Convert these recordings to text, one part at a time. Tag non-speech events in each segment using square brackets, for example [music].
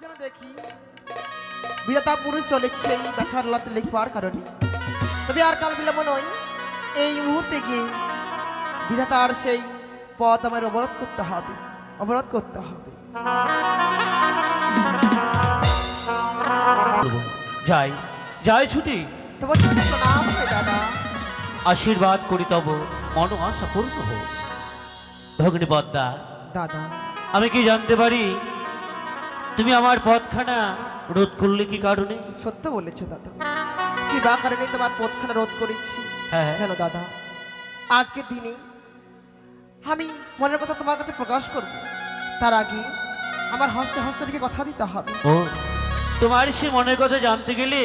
যেন দেখি বিধাতা পুরুষ ব্যথার লাতে লিখবার কারণে। তবে আর কাল বিলম্ব নয় এই মুহূর্তে গিয়ে বিধাতার সেই পথ আমার অবরোধ করতে হবে অবরোধ করতে হবে। যাই যাই ছুটি। তবে প্রণাম দাদা। আশীর্বাদ করি তব মন আশা পূর্ণ হোক। ভগ্নী পদ্মা দাদা। আমি কি জানতে পারি তুমি আমার পথখানা রোধ করলে কি কারণে? সত্য বলেছ দাদা। কি বা কারণে তোমার পথখানা রোধ করেছি? হ্যাঁ জানো দাদা আজকের দিনে আমি মনের কথা তোমার কাছে প্রকাশ করব। তার আগে আমার হস্তে হস্তে রেখে কথা দিতে হবে। ও তোমার সে মনের কথা জানতে গেলে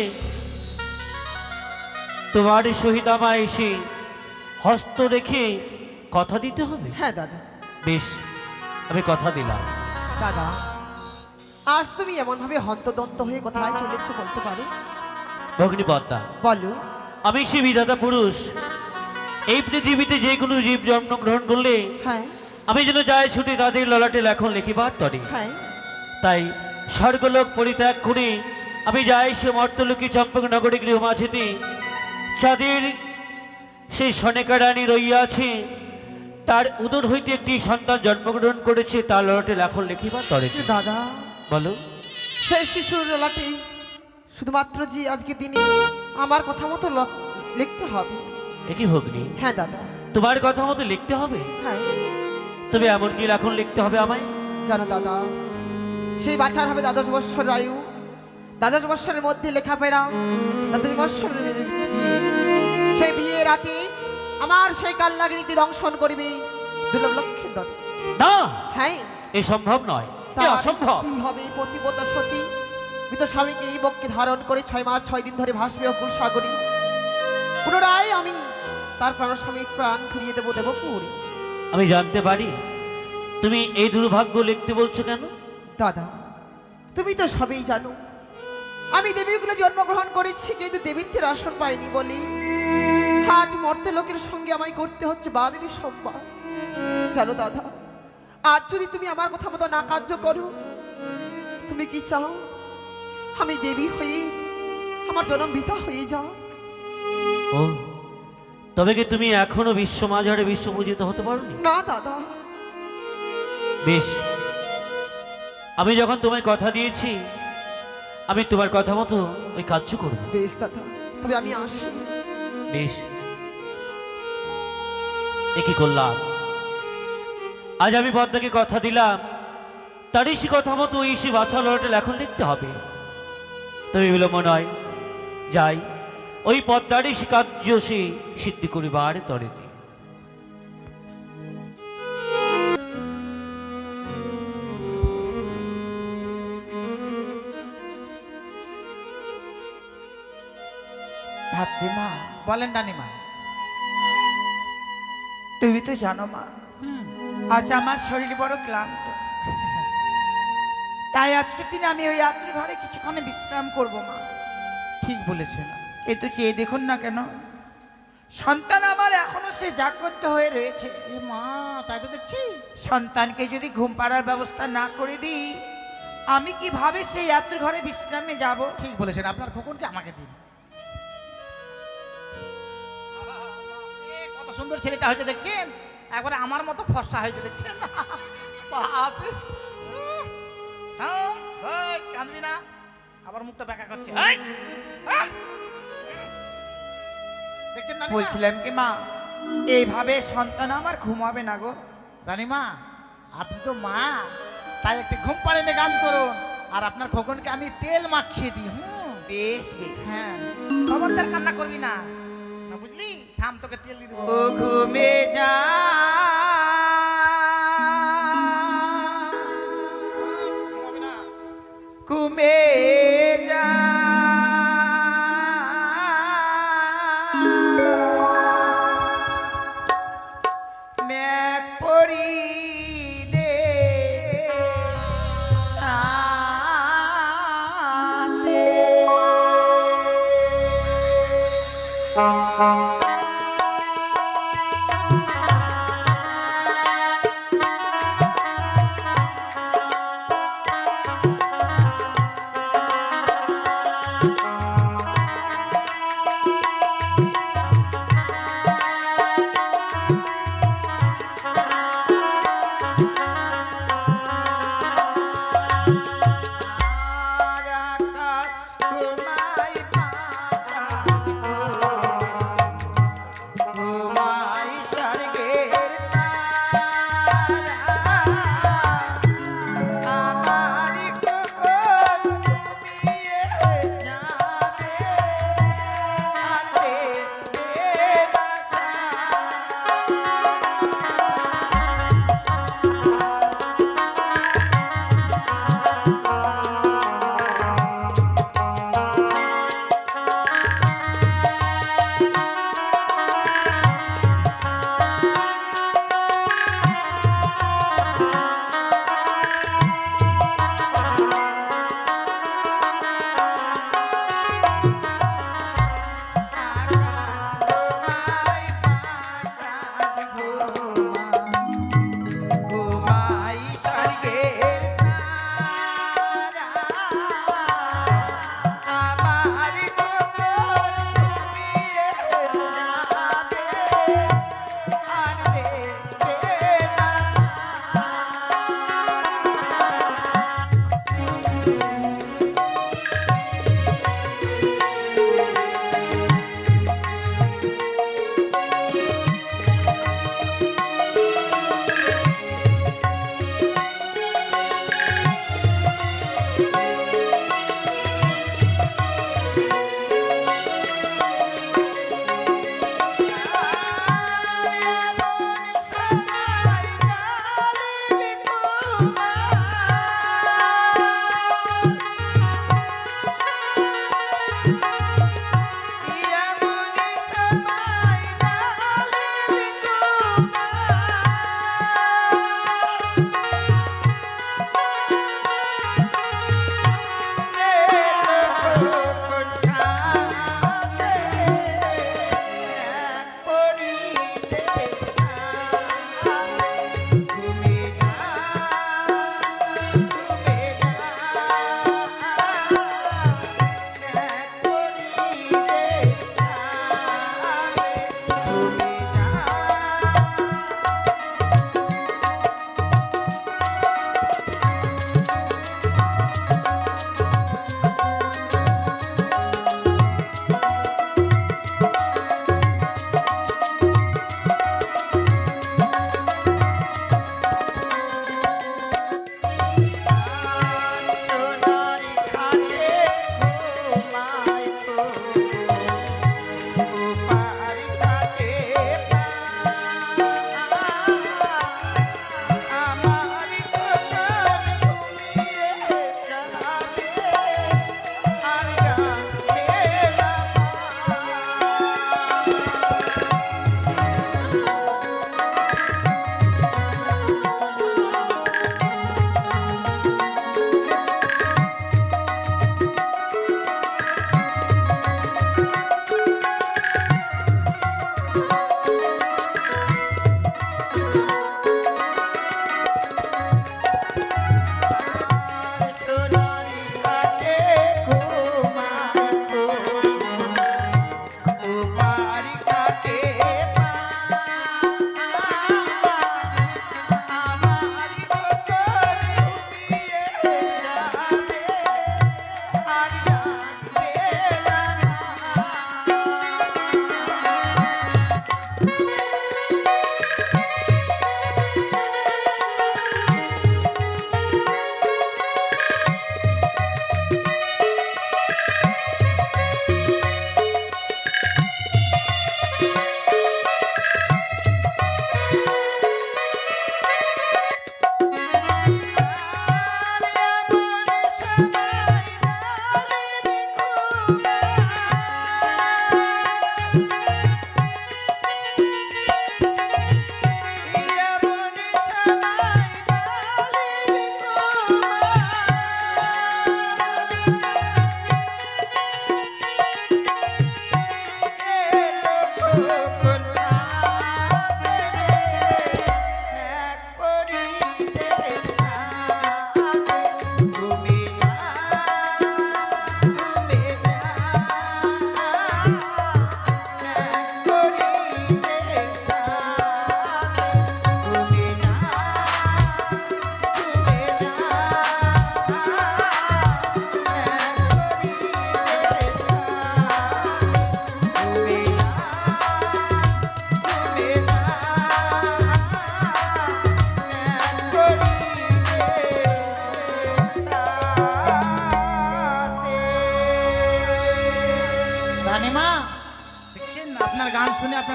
তোমার সহিত আমায় এসে হস্ত রেখে কথা দিতে হবে? হ্যাঁ দাদা। বেশ আমি কথা দিলাম। দাদা আজ তুমি এমন ভাবে হন্তদন্ত হয়ে কোথায় চলেছ বলতে পারো? ভগ্নী পদ্মা বলো। আমি সে বিধাতা পুরুষ। এই পৃথিবীতে যে কোনো জীব জন্মগ্রহণ করলে হ্যাঁ। আমি যেন যাই ছুটি তাদের ললাটে লেখন লিখিবার তরে। হ্যাঁ। তাই স্বর্গলোক পরিত্যাগ করে আমি যাই সে মর্তলোকে চম্পক নগরী গৃহমাঝেতে চাঁদের সেই সনেকা রানী রইয়াছে তার উদর হইতে একটি সন্তান জন্মগ্রহণ করেছে তার ললাটে লেখন লিখিবার তরে। দাদা বলো। সেই শিশুর লাটে শুধুমাত্র যে আজকে দিনে আমার কথা মতো লিখতে হবে। একই ভগ্নি? হ্যাঁ দাদা। তোমার কথা মতো লিখতে হবে? হ্যাঁ। তবে এমন কি লেখন লিখতে হবে আমায়? জানো দাদা সেই বাছার হবে দ্বাদশ বৎসর আয়ু। দ্বাদশ বৎসরের মধ্যে লেখাপড়া দ্বাদশ বৎসরের মধ্যে সেই বিয়ে রাতে আমার সেই কাল্লাগিনীতি দংশন করবে। দুর্লভ লক্ষের দলে না! হ্যাঁ। এ সম্ভব নয়। অসম্ভব হবে পতিপতা সতী। মৃত স্বামীকে এই বক্ষে ধারণ করে ছয় মাস ছয় দিন ধরে ভাসবে অকুল সাগরী। পুনরায় আমি তার প্রাণ স্বামীর প্রাণ ফিরিয়ে দেবো দেবপুরে। আমি জানতে পারি তুমি এই দুর্ভাগ্য লিখতে বলছো কেন? দাদা তুমি তো সবই জানো আমি দেবীগুলো জন্মগ্রহণ করেছি কিন্তু দেবীত্বের আসন পাইনি বলি। আজ মর্তে লোকের সঙ্গে আমায় করতে হচ্ছে বাদিনী সম্মান। জানো দাদা আজ যদি তুমি আমার কথা মতো না কার্য করো তুমি কি চাও? আমি দেবী হয়ে আমার জনম বিতা হয়ে যাও। ও তবে কি তুমি এখনও বিশ্ব মাঝারে বিশ্ব পূজিত হতে পারোনি? না দাদা। বেশ। আমি যখন তোমায় কথা দিয়েছি আমি তোমার কথা মতো ওই কাজ করব। বেশ দাদা। তবে আমি আসি। বেশ। এ কি করলাম আজ আমি পদ্মাকে কথা দিলাম। তারই সে কথা মতো ওই সে বাছা লড়াটা লেখন লিখতে হবে। তুমি তবে বিলম্ব নয় যাই। ওই পদ্মারই সে কার্য সে সিদ্ধি করিবার তরেতে। ধাত্রীমা বলেন রানীমা। তুমি তো জানো মা আজ আমার শরীর বড় ক্লান্ত। তাই আজকের দিনে আমি ওই রাত্রি ঘরে কিছুক্ষণে বিশ্রাম করব মা। ঠিক বলেছেন। কিন্তু চেয়ে দেখুন না কেন সন্তান আমার এখনও সে জাগ্রত হয়ে রয়েছে। এ মা তাই তো দেখছি। সন্তানকে যদি ঘুম পাড়ার ব্যবস্থা না করে দিই আমি কীভাবে সেই রাত্রি ঘরে বিশ্রামে যাব? ঠিক বলেছেন আপনার খোকনকে আমাকে দিন। কত সুন্দর ছেলেটা হয়েছে দেখছেন? একবারে আমার মতো ফর্সা হয়েছে দেখছেন বাপরে থাম, এই, কাঁদবি না। আবার মুখটা বেঁকা করছে! দেখছেন রানীমা? বলছিলাম কি মা এইভাবে সন্তান আমার ঘুমাবে না গো। রানীমা আপনি তো মা তাই একটি ঘুম পাড়েনে গান করুন আর আপনার খোকনকে আমি তেল মাখিয়ে দিই হুম? বেশ বেশ। হ্যাঁ। খবরদার কান্না করবি না। না বুঝলি? থাম তোকে তেল দিয়ে দেবো। ঘুমে যা।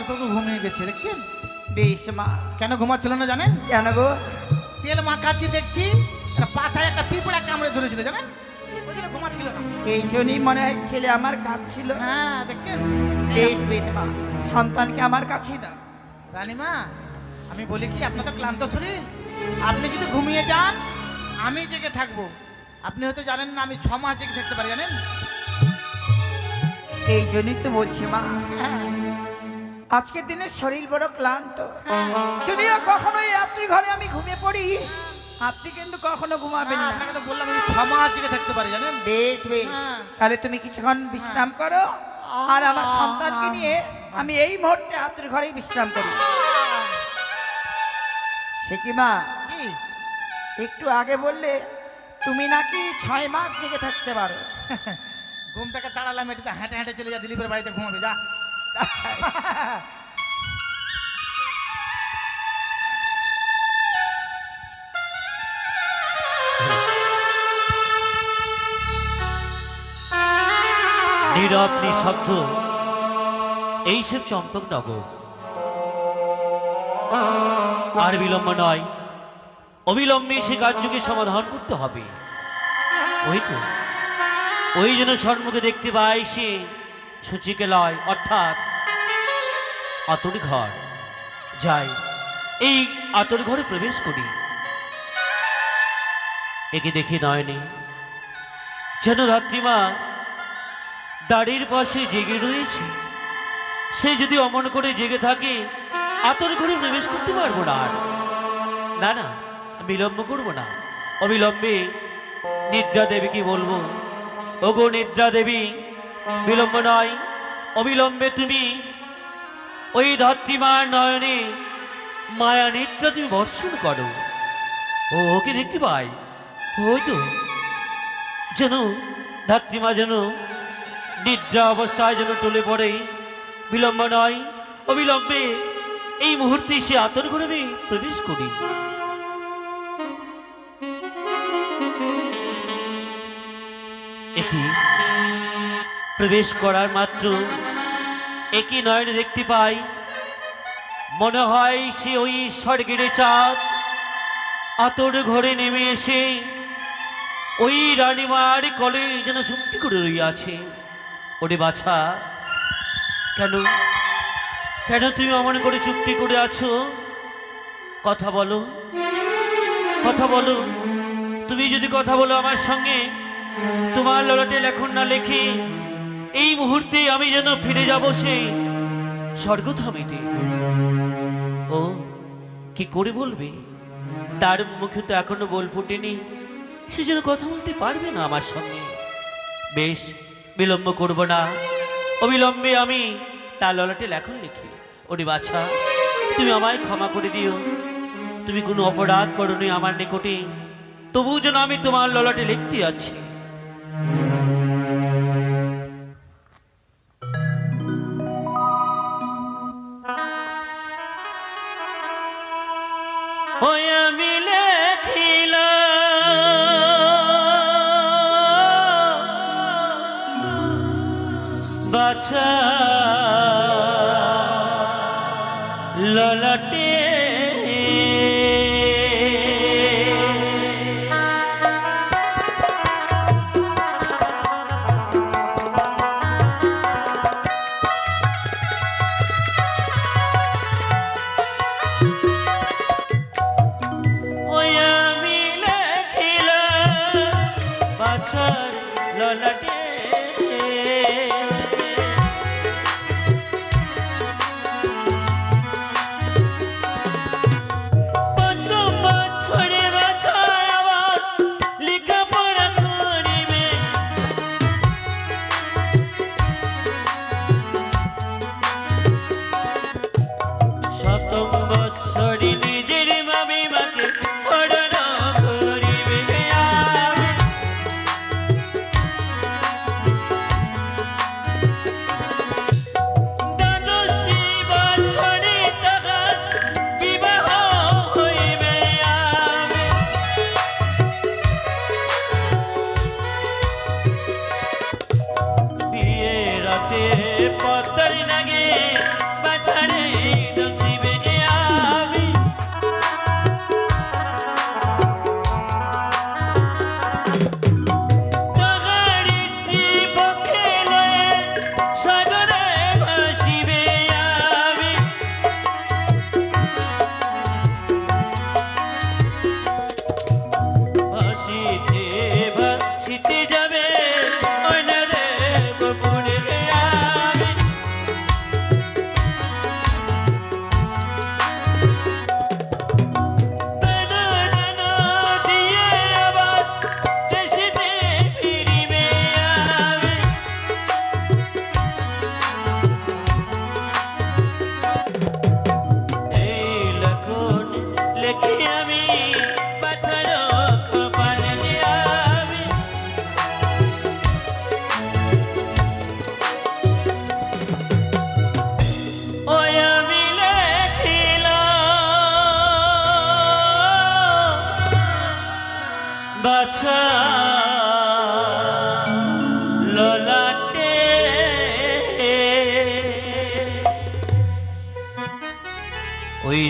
কবু ঘুমিয়ে গেছে দেখছেন? বেশ মা কেন ঘুমাচ্ছিল না জানেন? কেন গো? তেল মাখাচ্ছি দেখছি পাছায় একটা পিঁপড়া কামড়ে ধরেছিল জানেন? ঘুমাচ্ছিল না। এই জন্যই মনে হয় ছেলে আমার কাঁদছিল। হ্যাঁ দেখছেন? বেশ বেশ মা সন্তানকে আমার কাছেই দাও রানীমা আমি বলি কি আপনার তো ক্লান্ত শরীর। আপনি যদি ঘুমিয়ে যান আমি জেগে থাকব। আপনি হয়তো জানেন না আমি ছ মাস জেগে থাকতে পারি জানেন? এই জন্যই তো বলছি মা। হ্যাঁ। আজকের দিনে শরীর বড় ক্লান্ত। যদিও কখনো এই রাত্রি ঘরে আমি ঘুমিয়ে পড়ি আপনি কিন্তু কখনো ঘুমাবেন না। আপনাকে তো বললাম আমি ছ মাস জেগে থাকতে পারি জানেন? বেশ বেশ। হ্যাঁ। তাহলে তুমি কিছুক্ষণ বিশ্রাম করো আর আমার সন্তানকে নিয়ে আমি এই মুহূর্তে হাতের ঘরেই বিশ্রাম করি। সে কি মা? একটু আগে বললে তুমি নাকি ছয় মাস জেগে থাকতে পারো। ঘুম থেকে তাড়ালাম এটা হেঁটে হেঁটে চলে যা দিলীপের বাড়িতে ঘুমাবে যা। [laughs] নীরব, নিঃশব্দ, এইসব চম্পকনগর আর বিলম্ব নয়, অবিলম্বে সে কার্যকে সমাধান করতে হবে। ওই তো, ওই জন্য সম্মুখে দেখতে পাই সে সূচিকে লয়, অর্থাৎ আতর ঘর। যাই, এই আতর ঘরে প্রবেশ করি। একে দেখে নয়নি। যেন রাত্রিমা দাড়ির পাশে জেগে রয়েছে। সে যদি অমন করে জেগে থাকে, আতর ঘরে প্রবেশ করতে পারব না আর। না না, বিলম্ব করব না। অবিলম্বে নিদ্রা দেবীকে বলব, ওগো নিদ্রা দেবী বিলম্ব নয়, অবিলম্বে তুমি ওই ধাত্রীমার নয়নে মায়া নিদ্রা তুমি বর্ষণ করো। ও, ওকে দেখতে পাই। ওই তো। যেন ধাত্রীমা যেন নিদ্রা অবস্থায় যেন টলে পড়ে, বিলম্ব নয়, অবিলম্বে এই মুহূর্তে সে আতর করে আমি প্রবেশ করি। একই প্রবেশ করার মাত্র একই নয়নে দেখতে পাই। মনে হয় সে ওই স্বর্গের চাঁদ। আতর ঘরে নেমে এসে ওই রানীমার কলে যেন চুপটি করে রইয়াছে। ওরে বাছা, কেন? কেন তুমি অমন করে চুপটি করে আছো? কথা বলো। কথা বলো। তুমি যদি কথা বলো আমার সঙ্গে, তোমার ললাটে লেখন না লেখে এই মুহূর্তে আমি যেন ফিরে যাব সেই স্বর্গধামেতে। ও, কি করে বলবে? তার মুখে তো এখনও বল ফুটেনি। সে যেন কথা বলতে পারবে না আমার সঙ্গে। বেশ, বিলম্ব করব না। অবিলম্বে আমি তার ললাটে লেখন লিখি। ওরে বাছা, তুমি আমায় ক্ষমা করে দিও। তুমি কোনো অপরাধ করনি আমার নিকটে। তবুও যেন আমি তোমার ললাটে লিখতে আছি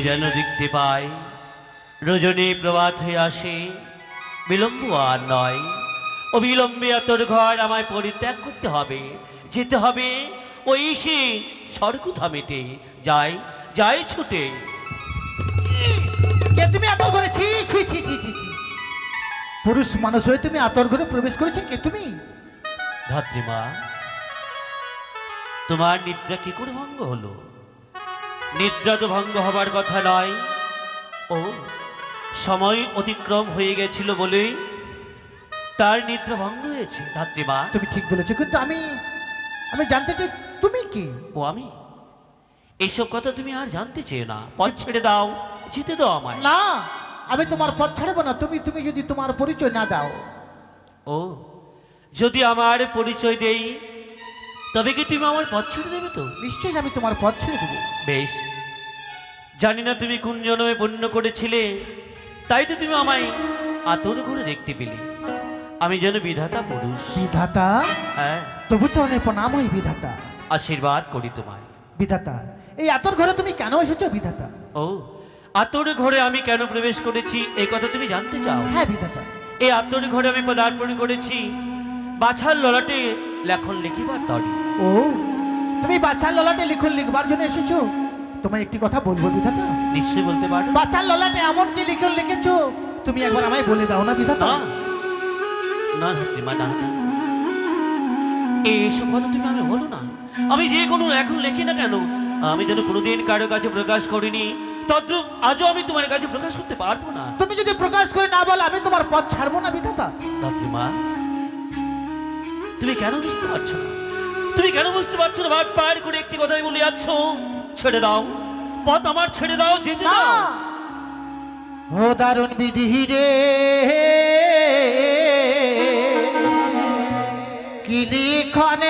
যেন দেখতে পাই। রজনী প্রভাত হয়ে আসে বিলম্ব আর নয়। অবিলম্বে তোর ঘর আমায় পরিত্যাগ করতে হবে যেতে হবে ওই সে থামেতে যাই যাই ছুটে। কে তুমি আতর ঘরে? ছি ছি ছি ছি ছি পুরুষ মানুষ হয়ে তুমি আতর ঘরে প্রবেশ করেছ? কে তুমি? ধাত্রীমা তোমার নিদ্রা কি করে ভঙ্গ হলো? নিদ্রা তো ভঙ্গ হবার কথা নয়। ও সময় অতিক্রম হয়ে গেছিল বলেই তার নিদ্রা ভঙ্গ হয়েছে ধাত্রীমা। তুমি ঠিক বলেছ কিন্তু আমি আমি জানতে চাই তুমি কি? ও আমি? এইসব কথা তুমি আর জানতে চেয়ে না। পথ ছেড়ে দাও যেতে দাও আমায়। না আমি তোমার পথ ছাড়বো না তুমি তুমি যদি তোমার পরিচয় না দাও। ও যদি আমার পরিচয় দেই তবে কি তুমি আমার পথ ছেড়ে দেবে তো? নিশ্চয়ই আমি তোমার পথ ছেড়ে দেবো। বেশ। জানি না তুমি কোন জন্মে পুণ্য করেছিলে তাই তো তুমি আমায় আতর করে দেখতে পেলে। আমি যেন বিধাতা পুরুষ। বিধাতা? হ্যাঁ। তবু চরণে প্রণাম ওই বিধাতা। আশীর্বাদ করি তোমায়। বিধাতা এই আতর ঘরে তুমি কেন এসেছ বিধাতা? ও আতর ঘরে আমি কেন প্রবেশ করেছি এই কথা তুমি জানতে চাও? হ্যাঁ বিধাতা। এই আতর ঘরে আমি পদার্পণ করেছি বাছার ললাটে লেখন লিখিবার তরে ও তুমি বাচ্চার ললাটে লিখন লিখবার জন্য এসেছ? তোমায় একটি কথা বলব বিধাতা। নিশ্চয়ই বলতে পারো। বাচ্চার ললাটে এমন কি লিখন লিখেছো? তুমি একবার আমায় বলে দাও না বিধাতা। না। না ধাত্রীমা না। এইসব কথা তুমি আমি বলো না। আমি যে কোনো এখন লেখি না কেন আমি যেন কোনোদিন কারও কাছে প্রকাশ করিনি তদ্রুপ আজও আমি তোমার কাছে প্রকাশ করতে পারব না। তুমি যদি প্রকাশ করে না বলো আমি তোমার পথ ছাড়বো না বিধাতা। ধাত্রীমা তুমি কেন বুঝতে পারছ না? তুমি কেন বুঝতে পারছ না? ভাই পায়ের করে একটি কথাই বলে যাচ্ছ। ছেড়ে দাও। পথ আমার ছেড়ে দাও যেতে দাও। ও দারুণ বিধি রে। কিলি লিখন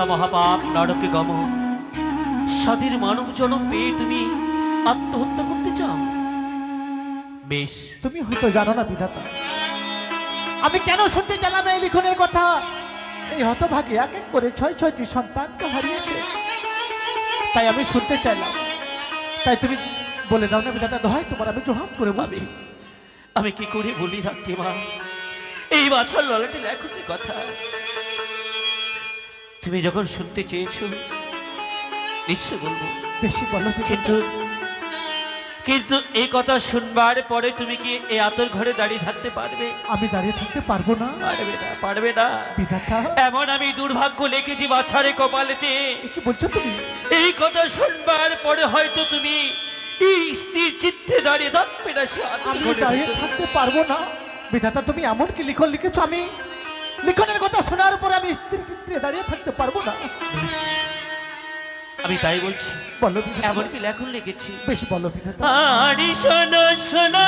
আত্মহত্যা মহাপাপ নরকে গমন স্বাধীন মানব জনম পেয়ে তুমি আত্মহত্যা করতে চাও? বেশ। তুমি হয়তো জানো না বিধাতা। আমি কেন শুনতে চাইলাম এই লিখনের কথা? এই হতভাগে এক এক করে ছয় ছয়টি সন্তানকে হারিয়েছে। তাই আমি শুনতে চাইলাম। তাই তুমি বলে দাও না বিধাতা দোহাই তোমার আমি জোহাত করে বলছি। আমি কি করে বলি ধাত্রীমা এই বাছার ললাটে লেখনের কথা। তুমি যখন শুনতে চেয়েছো নিশ্চয় বলব। বেশি বলো কিন্তু কিন্তু এই কথা শুনবার পরে তুমি কি এই আতর ঘরে দাঁড়িয়ে থাকতে পারবে? আমি দাঁড়িয়ে থাকতে পারব না। পারবে না পারবে না। বিধাতা। এমন আমি দুর্ভাগ্য লিখেছি বাছারে কপালেতে। কি বলছো তুমি? এই কথা শুনবার পরে হয়তো তুমি এই স্থির চিত্তে দাঁড়িয়ে থাকবে না সে আতর দাঁড়িয়ে থাকতে পারব না। বিধাতা তুমি এমন কি লিখন লিখেছো আমি? লিখনের কথা শোনার পর আমি স্ত্রী চিত্রে দাঁড়িয়ে থাকতে পারব না। আমি তাই বলছি। বলো এমনকি লেখন লিখেছি। বেশ বলো আরে শোনো শোনো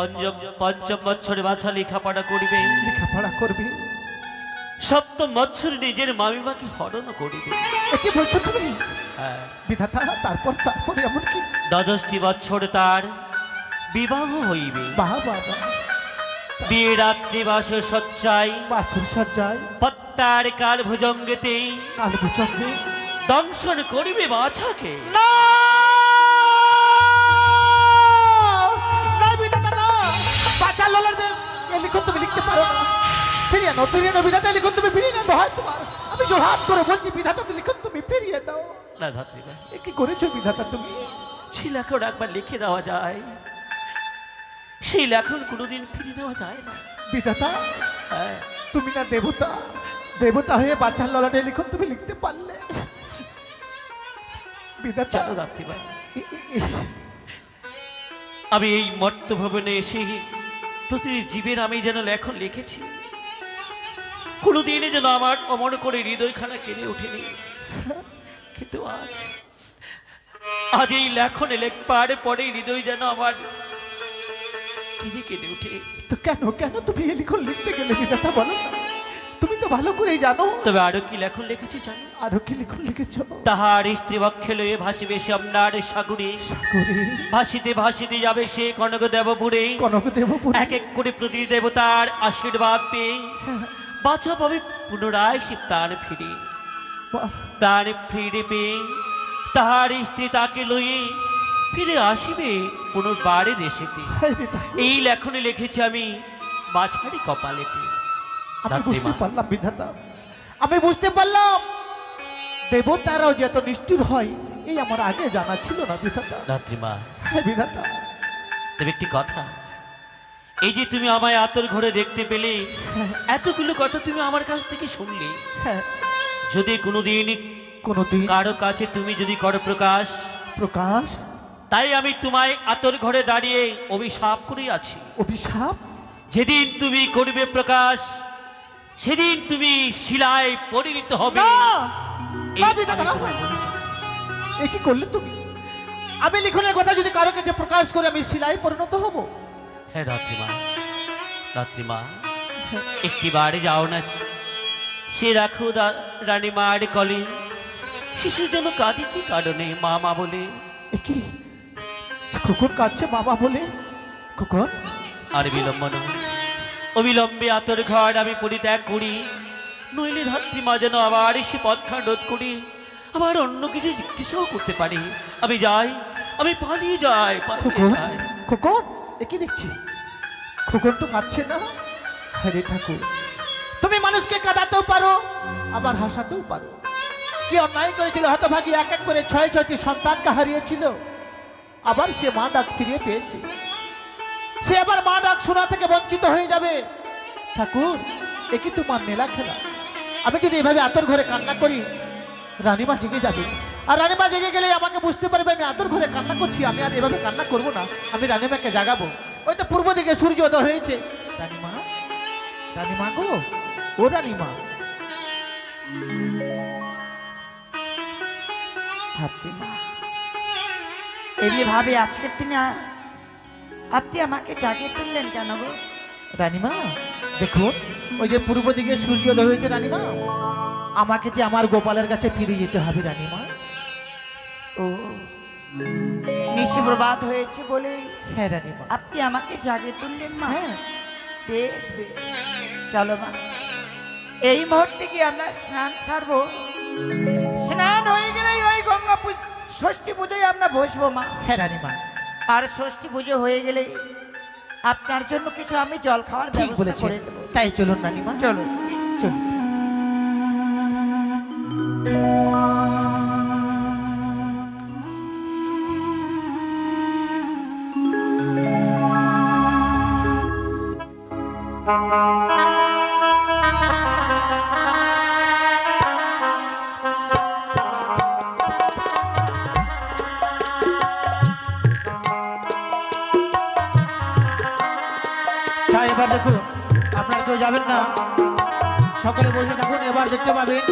পঞ্চম পঞ্চম বছরে বাছা লেখাপড়া করিবে। লেখাপড়া করবে। সপ্তম বছর নিজের মামিমাকে হরণ করিবে। এ কি বলছো তুমি? হ্যাঁ। বিধাতা তারপর তারপরে এমন কি দ্বাদশটি বছর তার বিবাহ হইবে। বাহ বাবা বিয়ে রাত্রি বাস সজ্জায়। বাসুর সজ্জায়। পত্তার কাল ভুজঙ্গেতে কাল বুঝবে দংশন করিবে বাছাকে। না পারো না ফিরিয়ে নাও ফিরিয়ে নাও বিধাতা লিখন তুমি ফিরিয়ে নাও হয় তোমার। আমি জোহাত করে বলছি বিধাতা তো লিখন তুমি ফিরিয়ে নাও। না ধাত্রীবা এ কি করেছ বিধাতা তুমি? ছিলাকেও একবার লিখে দেওয়া যায়। সেই লেখন কোনোদিন ফিরে দেওয়া যায় না। বিধাতা হ্যাঁ। তুমি না দেবতা দেবতা হয়ে বাঁচার ললাটে লিখন তুমি লিখতে পারলে। বিধাতা জানো ধাত্রীবা আমি এই মর্ত ভবনে এসে প্রতিটি জীবের আমি যেন লেখন লিখেছি। কোনোদিনে যেন আমার অমর করে হৃদয়খানা কেড়ে ওঠেনি। কিন্তু আজ আজ এই লেখনে লেখবার পরে হৃদয় যেন আমার কেঁদে কেঁদে ওঠে। তো কেন কেন তুমি এ লিখন লিখতে গেলে সেটা বলো ভালো করে জানো। তবে আরও কি লেখন লিখেছি জানো? আরও কি লিখন লিখেছো? তাহার স্ত্রী বক্ষে লয়ে ভাসিবে সে আপনার সাগরে। ভাসিতে ভাসিতে যাবে সে কনক দেবপুরে কনক দেবপুর এক এক করে প্রতি দেবতার আশীর্বাদ পেয়ে বাঁচা পাবে পুনরায় সে প্রাণ ফিরে। প্রাণ ফিরে পেয়ে তাহার স্ত্রী তাকে লয়ে ফিরে আসিবে পুনর্বারে দেশেতে। এই লেখনে লিখেছি আমি বাছারি কপালেতে। আমি বুঝতে পারলাম বিধাতা। আমি বুঝতে পারলাম। দেবতারাও যে এত নিষ্ঠুর হয় এই আমার আগে জানা ছিল না বিধাতা। ধাত্রীমা। হ্যাঁ বিধাতা। তবে একটি কথা এই যে তুমি আমায় আতর ঘরে দেখতে পেলে এতগুলো কথা তুমি আমার কাছ থেকে শুনলে। হ্যাঁ। যদি কোনোদিন কোনোদিন কারও কাছে তুমি যদি করো প্রকাশ প্রকাশ? তাই আমি তোমায় আতর ঘরে দাঁড়িয়ে অভিশাপ করে আছি অভিশাপ? যেদিন তুমি করবে প্রকাশ সেদিন তুমি শিলায় পরিণত হবে। এ কি করলে তুমি? আমি লিখনের কথা যদি কারও কাছে প্রকাশ করে আমি শিলায় পরিণত হব? হ্যাঁ রাত্রিমা রাত্রিমা একটি বারে যাও না। সে রাখো রানীমার কলে। শিশুর জন্য কাঁদি কি কারণে মা মা বলে। এ কি? খোকন কাঁদছে বাবা বলে? কুকুর? আর বিলম্ব নয়। অবিলম্বে আতর ঘর আমি পরিত্যাগ করি। নইলে ধাত্রীমা যেন আবার এসে পথখান রোধ করি আবার অন্য কিছু জিজ্ঞাসাও করতে পারি। আমি যাই আমি পালিয়ে যাই পালিয়ে যাই। খোকন এ কি দেখছি? খোকন তো কাঁদছে না? হরে ঠাকুর। তুমি মানুষকে কাঁদাতেও পারো আবার হাসাতেও পারো। কি অন্যায় করেছিল হতভাগী এক এক করে ছয় ছয়টি সন্তানকে হারিয়েছিল। আবার সে মা ডাক ফিরিয়ে পেয়েছে। সে আবার মা ডাক শোনা থেকে বঞ্চিত হয়ে যাবে। ঠাকুর, এ কি তোমার মেলা খেলা। আমি যদি এভাবে আতর ঘরে কান্না করি, রানীমা জেগে যাবে। আর রানীমা জেগে গেলে আমাকে বুঝতে পারবে, আমি আতর ঘরে কান্না করছি, আমি আর এভাবে কান্না করব না, আমি রানীমাকে জাগাবো। ওই তো পূর্ব দিকে সূর্য উদয় হয়েছে। রানীমা রানীমা গো, ও রানীমা। এমনি ভাবে, আজকের দিনে আপনি আমাকে জাগিয়ে তুললেন কেন গো? রানীমা দেখুন ওই যে পূর্ব দিকে সূর্য উদয় হয়েছে রানীমা। আমাকে যে আমার গোপালের কাছে ফিরে যেতে হবে রানীমা। ও নিশিপ্রবাদ হয়েছে বলে হ্যাঁ রানীমা। আপনি আমাকে জাগিয়ে তুললেন মা? হ্যাঁ। বেশ বেশ। চলো মা। এই মুহূর্তে কি আমরা স্নান সারবো। স্নান হয়ে গেলেই ওই গঙ্গা ষষ্ঠী পুজোয় আমরা বসবো মা। হ্যাঁ রানীমা। আর ষষ্ঠী পুজো হয়ে গেলে আপনার জন্য কিছু আমি জল খাওয়ার ঠিক ব্যবস্থা বলেছেন। করে দেবো। তাই চলুন নানিমা। চলুন। চলুন। যাবেন না। সকলে বসে থাকুন, এবার দেখতে পাবেন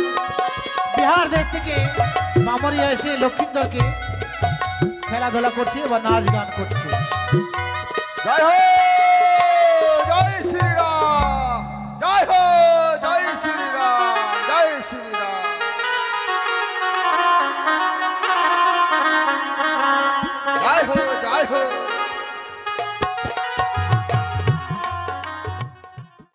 বিহার দেশ থেকে মামরিয়া এসে লক্ষ্মীন্দরকে খেলাধুলা করছে, এবার নাচ গান করছে। জয় হো